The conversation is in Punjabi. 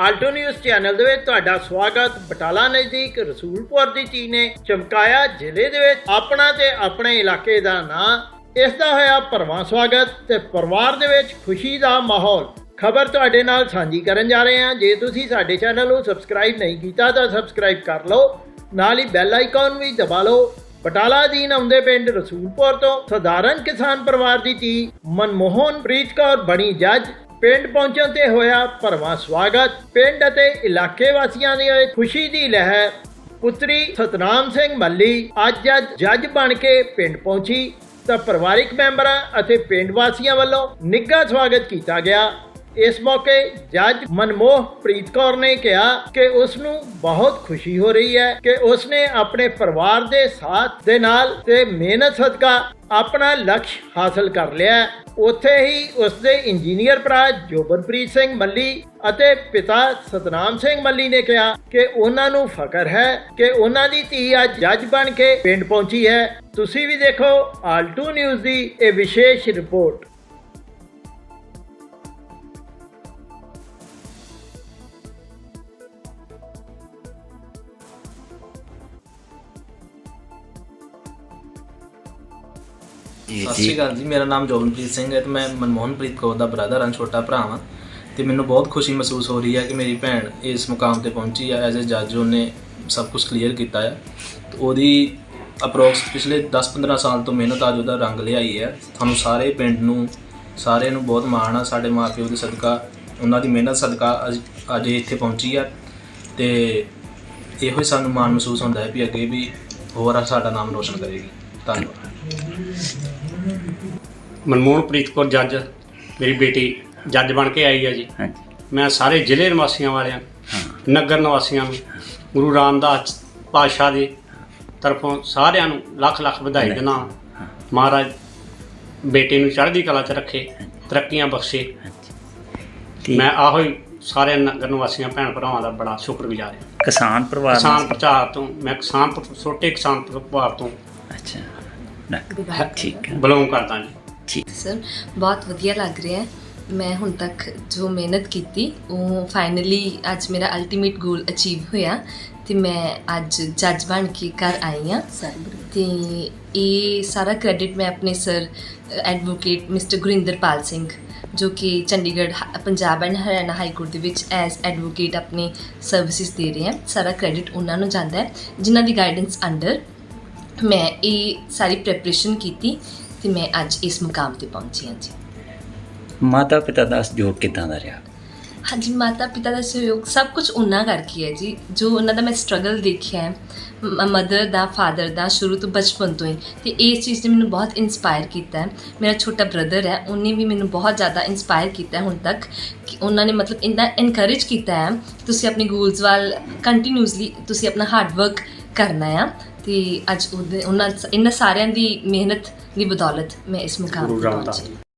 ਆਲਟੋ ਨਿਊਜ਼ ਚੈਨਲ ਦੇ ਵਿੱਚ ਤੁਹਾਡਾ ਸਵਾਗਤ। ਬਟਾਲਾ ਨਜ਼ਦੀਕ ਰਸੂਲਪੁਰ ਦੀ ਧੀ ਨੇ ਚਮਕਾਇਆ ਜ਼ਿਲ੍ਹੇ ਦੇ ਵਿੱਚ ਆਪਣਾ ਤੇ ਆਪਣੇ ਇਲਾਕੇ ਦਾ ਨਾਂ। ਇਸ ਦਾ ਹੋਇਆ ਭਰਵਾਂ ਸਵਾਗਤ ਤੇ ਪਰਿਵਾਰ ਦੇ ਵਿੱਚ ਖੁਸ਼ੀ ਦਾ ਮਾਹੌਲ। ਖਬਰ ਤੁਹਾਡੇ ਨਾਲ ਸਾਂਝੀ ਕਰਨ ਜਾ ਰਹੇ ਹਾਂ। ਜੇ ਤੁਸੀਂ ਸਾਡੇ ਚੈਨਲ ਨੂੰ ਸਬਸਕ੍ਰਾਈਬ ਨਹੀਂ ਕੀਤਾ ਤਾਂ ਸਬਸਕ੍ਰਾਈਬ ਕਰ ਲਓ। ਨਾਲ ਹੀ ਬੈਲ ਆਈਕਨ ਵੀ ਦਬਾ ਲਓ। ਬਟਾਲਾ ਅਧੀਨ ਆਉਂਦੇ ਪਿੰਡ ਰਸੂਲਪੁਰ ਤੋਂ ਸਧਾਰਨ ਕਿਸਾਨ ਪਰਿਵਾਰ ਦੀ ਧੀ ਮਨਮੋਹਨ ਪ੍ਰੀਤ ਕੌਰ ਬਣੀ ਜੱਜ। ਪਿੰਡ ਪਹੁੰਚਣ ਤੇ ਹੋਇਆ ਭਰਵਾਂ ਸਵਾਗਤ। ਪਿੰਡ ਅਤੇ ਇਲਾਕੇ ਵਾਸੀਆਂ ਦੀ ਇਹ ਖੁਸ਼ੀ ਦੀ ਲਹਿਰ ਪੁੱਤਰੀ ਸਤਨਾਮ ਸਿੰਘ ਮੱਲੀ ਅੱਜ ਜੱਜ ਬਣ ਕੇ ਪਿੰਡ ਪਹੁੰਚੀ। ਤਾਂ ਪਰਿਵਾਰਿਕ ਮੈਂਬਰਾਂ ਅਤੇ ਪਿੰਡ ਵਾਸੀਆਂ ਵੱਲੋਂ ਨਿੱਘਾ ਸਵਾਗਤ ਕੀਤਾ ਗਿਆ। ਇਸ ਮੌਕੇ ਜੱਜ ਮਨਮੋਹ ਪ੍ਰੀਤ ਕੌਰ ਨੇ ਕਿਹਾ ਕਿ ਉਸ ਨੂੰ ਬਹੁਤ ਖੁਸ਼ੀ ਹੋ ਰਹੀ ਹੈ ਕਿ ਉਸ ਨੇ ਆਪਣੇ ਪਰਿਵਾਰ ਦੇ ਸਾਥ ਦੇ ਨਾਲ ਤੇ ਮਿਹਨਤ ਸਦਕਾ ਆਪਣਾ ਲਕਸ਼ ਹਾਸਲ ਕਰ ਲਿਆ ਉੱਥੇ ਹੀ ਉਸ ਦੇ ਇੰਜੀਨੀਅਰ ਭਰਾ ਜੋਬਨਪ੍ਰੀਤ ਸਿੰਘ ਮੱਲੀ ਅਤੇ ਪਿਤਾ ਸਤਨਾਮ ਸਿੰਘ ਮੱਲੀ ਨੇ ਕਿਹਾ ਕਿ ਉਹਨਾਂ ਨੂੰ ਫ਼ਕਰ ਹੈ ਕਿ ਉਹਨਾਂ ਦੀ ਧੀ ਅੱਜ ਜੱਜ ਬਣ ਕੇ ਪਿੰਡ ਪਹੁੰਚੀ ਹੈ। ਤੁਸੀਂ ਵੀ ਦੇਖੋ ਆਲਟੂ ਨਿਊਜ਼ ਦੀ ਇਹ ਵਿਸ਼ੇਸ਼ ਰਿਪੋਰਟ। ਸਤਿ ਸ਼੍ਰੀ ਅਕਾਲ ਜੀ, ਮੇਰਾ ਨਾਮ ਜੋਬਨਪ੍ਰੀਤ ਸਿੰਘ ਹੈ ਤੇ ਮੈਂ ਮਨਮੋਹਨਪ੍ਰੀਤ ਕੌਰ ਦਾ ਬ੍ਰਦਰ ਹਾਂ, ਛੋਟਾ ਭਰਾ ਹਾਂ ਤੇ ਮੈਨੂੰ ਬਹੁਤ ਖੁਸ਼ੀ ਮਹਿਸੂਸ ਹੋ ਰਹੀ ਹੈ ਕਿ ਮੇਰੀ ਭੈਣ ਇਸ ਮੁਕਾਮ ਤੇ ਪਹੁੰਚੀ ਹੈ ਐਜ਼ ਅ ਜੱਜ ਉਹਨੇ ਸਭ ਕੁਝ ਕਲੀਅਰ ਕੀਤਾ ਹੈ। ਤੇ ਉਹਦੀ ਅਪਰੋਕਸ ਪਿਛਲੇ 10-15 ਸਾਲ ਤੋਂ ਮਿਹਨਤ ਅੱਜ ਉਹਦਾ ਰੰਗ ਲਿਆਈ ਹੈ। ਤੁਹਾਨੂੰ ਸਾਰੇ ਪਿੰਡ ਨੂੰ, ਸਾਰਿਆਂ ਨੂੰ ਬਹੁਤ ਮਾਣ ਆ, ਸਾਡੇ ਮਾਪਿਓ ਦੇ ਸਦਕਾ, ਉਹਨਾਂ ਦੀ ਮਿਹਨਤ ਸਦਕਾ ਅੱਜ- ਅੱਜ ਇੱਥੇ ਪਹੁੰਚੀ ਆ ਤੇ ਇਹੋ ਹੀ ਸਾਨੂੰ ਮਾਣ ਮਹਿਸੂਸ ਹੁੰਦਾ ਹੈ ਵੀ ਅੱਗੇ ਵੀ ਹੋਰ ਸਾਡਾ ਨਾਮ ਰੋਸ਼ਨ ਕਰੇਗੀ। ਧੰਨਵਾਦ। ਮਨਮੋਹਨਪ੍ਰੀਤ ਕੌਰ ਜੱਜ ਮੇਰੀ ਬੇਟੀ ਜੱਜ ਬਣ ਕੇ ਆਈ ਹੈ ਜੀ। ਹਾਂਜੀ। ਮੈਂ ਸਾਰੇ ਜ਼ਿਲ੍ਹੇ ਨਿਵਾਸੀਆਂ ਵਾਲਿਆਂ ਨਗਰ ਨਿਵਾਸੀਆਂ ਨੂੰ ਗੁਰੂ ਰਾਮਦਾਸ ਪਾਤਸ਼ਾਹ ਦੀ ਤਰਫੋਂ ਸਾਰਿਆਂ ਨੂੰ ਲੱਖ ਲੱਖ ਵਧਾਈ ਦਿੰਦਾ ਮਹਾਰਾਜ ਬੇਟੇ ਨੂੰ ਚੜ੍ਹਦੀ ਕਲਾ 'ਚ ਰੱਖੇ ਤਰੱਕੀਆਂ ਬਖਸ਼ੇ। ਮੈਂ ਆਹੋ ਹੀ ਸਾਰੇ ਨਗਰ ਨਿਵਾਸੀਆਂ ਭੈਣ ਭਰਾਵਾਂ ਦਾ ਬੜਾ ਸ਼ੁਕਰਗੁਜ਼ਾਰ ਹਾਂ। ਕਿਸਾਨ ਪਰਿਵਾਰ ਕਿਸਾਨ ਪ੍ਰਚਾਰ ਤੋਂ ਮੈਂ ਕਿਸਾਨ ਛੋਟੇ ਕਿਸਾਨ ਪਰਿਵਾਰ ਤੋਂ ਅੱਛਾ। ਠੀਕ ਹੈ। ਬਿਲੋਂਗ ਕਰਦਾ ਜੀ। ਠੀਕ। ਸਰ ਬਹੁਤ ਵਧੀਆ ਲੱਗ ਰਿਹਾ ਹੈ। ਮੈਂ ਹੁਣ ਤੱਕ ਜੋ ਮਿਹਨਤ ਕੀਤੀ ਉਹ ਫਾਈਨਲੀ ਅੱਜ ਮੇਰਾ ਅਲਟੀਮੇਟ ਗੋਲ ਅਚੀਵ ਹੋਇਆ ਤੇ ਮੈਂ ਅੱਜ ਜੱਜ ਬਣ ਕੇ ਘਰ ਆਈ ਹਾਂ। ਤੇ ਇਹ ਸਾਰਾ ਕ੍ਰੈਡਿਟ ਮੈਂ ਆਪਣੇ sir advocate mister Gurinderpal Singh ਜੋ ਕਿ ਚੰਡੀਗੜ੍ਹ ਹ- Punjab and Haryana high court ਦੇ ਵਿੱਚ ਐਜ਼ ਐਡਵੋਕੇਟ ਆਪਣੀ ਸਰਵਿਸਿਜ਼ ਦੇ ਰਹੇ ਹਨ ਸਾਰਾ ਕ੍ਰੈਡਿਟ ਉਹਨਾਂ ਨੂੰ ਜਾਂਦਾ ਹੈ ਜਿਨ੍ਹਾਂ ਦੀ ਗਾਈਡੈਂਸ ਅੰਡਰ ਮੈਂ ਇਹ ਸਾਰੀ ਪ੍ਰੈਪਰੇਸ਼ਨ ਕੀਤੀ ਤੇ ਮੈਂ ਅੱਜ ਇਸ ਮੁਕਾਮ ਤੇ ਪਹੁੰਚੀ ਹਾਂ ਜੀ। ਮਾਤਾ ਪਿਤਾ ਦਾ ਸਹਿਯੋਗ ਕਿਦਾਂ ਦਾ ਰਿਹਾ? ਹਾਂਜੀ ਮਾਤਾ ਪਿਤਾ ਦਾ ਸਹਿਯੋਗ ਸਭ ਕੁਝ ਉਹਨਾਂ ਕਰਕੇ ਹੈ ਜੀ। ਜੋ ਉਹਨਾਂ ਦਾ ਮੈਂ ਸਟਰਗਲ ਦੇਖਿਆ ਹੈ ਮਦਰ ਦਾ ਫਾਦਰ ਦਾ ਸ਼ੁਰੂ ਤੋਂ ਬਚਪਨ ਤੋਂ ਹੀ ਤੇ ਇਸ ਚੀਜ਼ ਨੇ ਮੈਨੂੰ ਬਹੁਤ ਇਨਸਪਾਇਰ ਕੀਤਾ ਹੈ। ਮੇਰਾ ਛੋਟਾ ਬ੍ਰਦਰ ਹੈ ਉਹਨੇ ਵੀ ਮੈਨੂੰ ਬਹੁਤ ਜ਼ਿਆਦਾ ਇਨਸਪਾਇਰ ਕੀਤਾ ਹੈ ਹੁਣ ਤੱਕ ਕਿ ਉਹਨਾਂ ਨੇ ਮਤਲਬ ਇੰਨਾ ਐਨਕਰੇਜ ਕੀਤਾ ਹੈ ਤੁਸੀਂ ਆਪਣੇ ਗੋਲਸ ਵੱਲ ਕੰਟੀਨਿਊਸਲੀ ਤੁਸੀਂ ਆਪਣਾ ਹਾਰਡ ਵਰਕ ਕਰਨਾ ਆ। ਤੇ ਅੱਜ ਉਹਨਾਂ ਇਹਨਾਂ ਸਾਰਿਆਂ ਦੀ ਮਿਹਨਤ ਦੀ ਬਦੌਲਤ ਮੈਂ ਇਸ ਮੁਕਾਮ ਤੇ ਪਹੁੰਚੀ।